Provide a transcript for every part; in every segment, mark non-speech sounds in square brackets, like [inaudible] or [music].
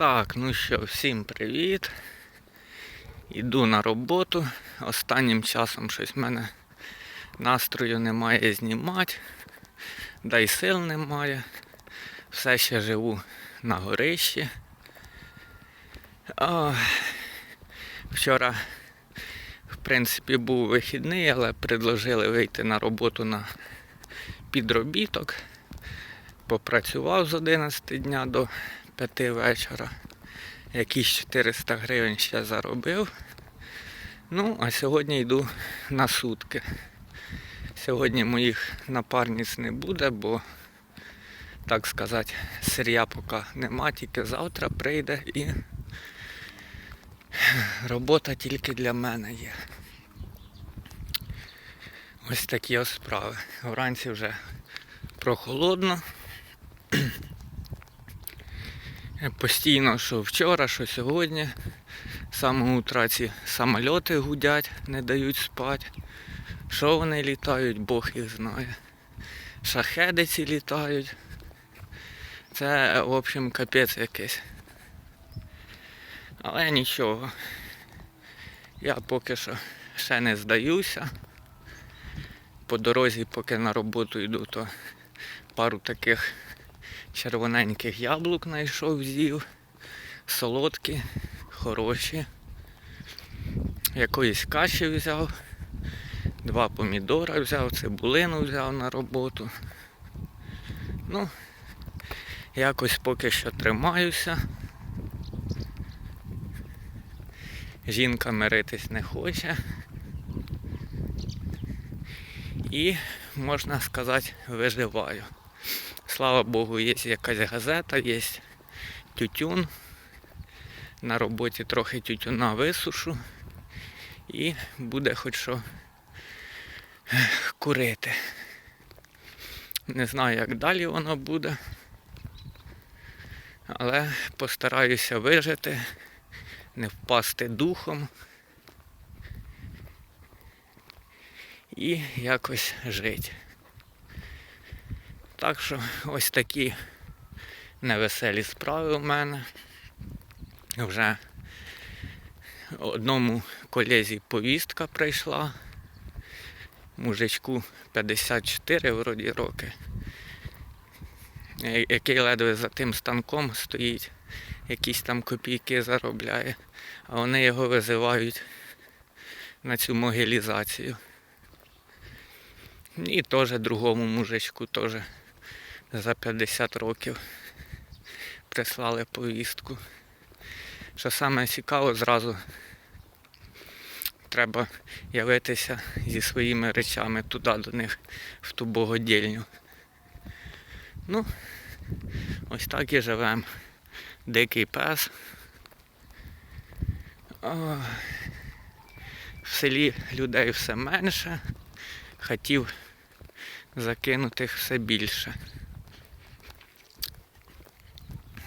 Так, ну що, всім привіт. Іду на роботу. Останнім часом щось в мене настрою немає знімати, да й сил немає. Все ще живу на горищі. О, вчора, в принципі, був вихідний, але предложили вийти на роботу на підробіток. Попрацював з 11 дня до 5 вечора. Якісь 400 гривень ще заробив. Ну, а сьогодні йду на сутки. Сьогодні моїх напарниць не буде, бо, так сказати, сир'я поки нема, тільки завтра прийде і робота тільки для мене є. Ось такі ось справи. Вранці вже прохолодно. Постійно, що вчора, що сьогодні. З самого утра ці самольоти гудять, не дають спати. Що вони літають, Бог їх знає. Шахеди ці літають. Це, в общем, капець якийсь. Але нічого. Я поки що ще не здаюся. По дорозі, поки на роботу йду, то пару таких червоненьких яблук знайшов, з'їв. Солодкі, хороші. Якоїсь каші взяв. Два помідора взяв, цибулину взяв на роботу. Ну, якось поки що тримаюся. Жінка миритись не хоче. І, можна сказати, виживаю. Слава Богу, є якась газета, є тютюн. На роботі трохи тютюна висушу і буде хоч що курити. Не знаю, як далі воно буде, але постараюся вижити, не впасти духом і якось жити. Так що [laughs] ось такі невеселі справи у мене. Вже одному колезі повістка прийшла. Мужичку 54 вроді роки. Який ледве за тим станком стоїть, якісь там копійки заробляє, а вони його визивають на цю могилізацію. І теж другому мужичку теж за 50 років прислали повістку. Що саме цікаво, зразу треба явитися зі своїми речами туди до них, в ту богодільню. Ну, ось так і живемо. Дикий пес. О, в селі людей все менше, хатів закинутих все більше.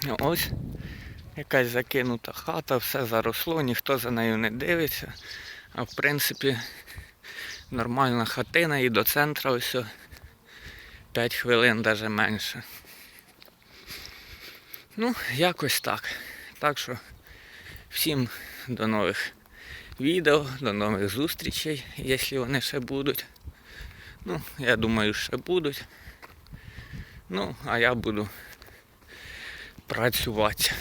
Ось якась закинута хата, все заросло, ніхто за нею не дивиться. А в принципі нормальна хатина і до центра ось 5 хвилин навіть менше. Ну, якось так. Так що всім до нових відео, до нових зустрічей, якщо вони ще будуть. Ну, я думаю, ще будуть. Ну, а я буду працювати.